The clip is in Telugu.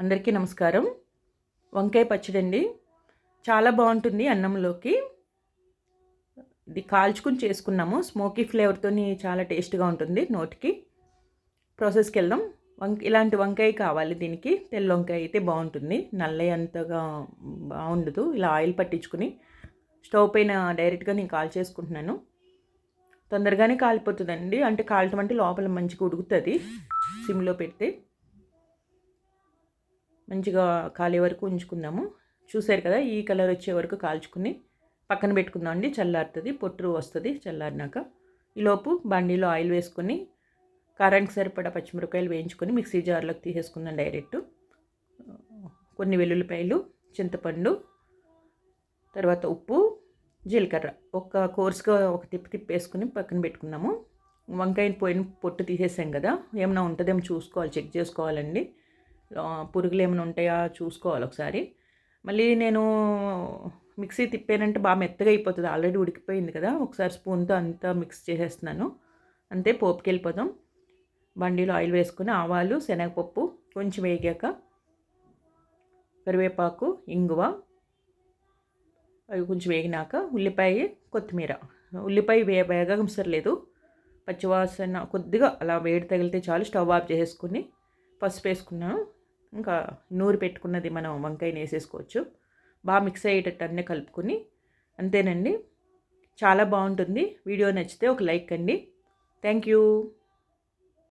అందరికీ నమస్కారం. వంకాయ పచ్చడి అండి చాలా బాగుంటుంది అన్నంలోకి. ఇది కాల్చుకుని చేసుకున్నాము. స్మోకీ ఫ్లేవర్తో చాలా టేస్ట్గా ఉంటుంది నోటికి. ప్రాసెస్కి వెళ్దాం వంక ఇలాంటి వంకాయ కావాలి దీనికి. తెల్ల వంకాయ అయితే బాగుంటుంది. నల్లయ్య అంతగా బాగుండదు. ఇలా ఆయిల్ పట్టించుకుని. స్టవ్ పైన డైరెక్ట్గా నేను కాల్ చేసుకుంటున్నాను. తొందరగానే కాలిపోతుందండి. అంటే కాలటం అంటే లోపల మంచిగా ఉడుకుతుంది. సిమ్లో పెడితే. మంచిగా కాలే వరకు ఉంచుకుందాము. చూసారు కదా ఈ కలర్ వచ్చే వరకు కాల్చుకుని పక్కన పెట్టుకుందాం అండి. చల్లారుతుంది పొట్టు వస్తుంది చల్లారినాక. ఈలోపు బండిలో ఆయిల్ వేసుకొని కారానికి సరిపడా పచ్చిమిరపకాయలు వేయించుకొని మిక్సీ జార్లోకి తీసేసుకుందాం డైరెక్ట్. కొన్ని వెల్లుల్లిపాయలు చింతపండు తర్వాత ఉప్పు జీలకర్ర. ఒక కోర్స్గా ఒక తిప్పి తిప్పేసుకుని పక్కన పెట్టుకున్నాము వంకాయ పోయిన పొట్టు తీసేసాం కదా ఏమైనా ఉంటుందేమో చూసుకోవాలి చెక్ చేసుకోవాలండి. పురుగులు ఏమైనా ఉంటాయా చూసుకోవాలి ఒకసారి. మళ్ళీ నేను మిక్సీ తిప్పానంటే బాగా మెత్తగా అయిపోతుంది. ఆల్రెడీ ఉడికిపోయింది కదా. ఒకసారి స్పూన్తో అంతా మిక్స్ చేసేస్తున్నాను. అంతే పోపుకి వెళ్ళిపోదాం. బండిలో ఆయిల్ వేసుకుని ఆవాలు శనగపప్పు కొంచెం వేగాక కరివేపాకు ఇంగువ అవి కొంచెం వేగినాక ఉల్లిపాయ కొత్తిమీర. ఉల్లిపాయ వే వేగంసరం లేదు పచ్చివాసన కొద్దిగా అలా వేడి తగిలితే చాలు స్టవ్ ఆఫ్ చేసుకుని పసుపు వేసుకున్నాను. ఇంకా నూరు పెట్టుకున్నది మనం వంకాయని వేసేసుకోవచ్చు బాగా మిక్స్ అయ్యేటట్టు అన్నీ కలుపుకొని అంతేనండి. చాలా బాగుంటుంది. వీడియో నచ్చితే ఒక లైక్ అండి. Thank you.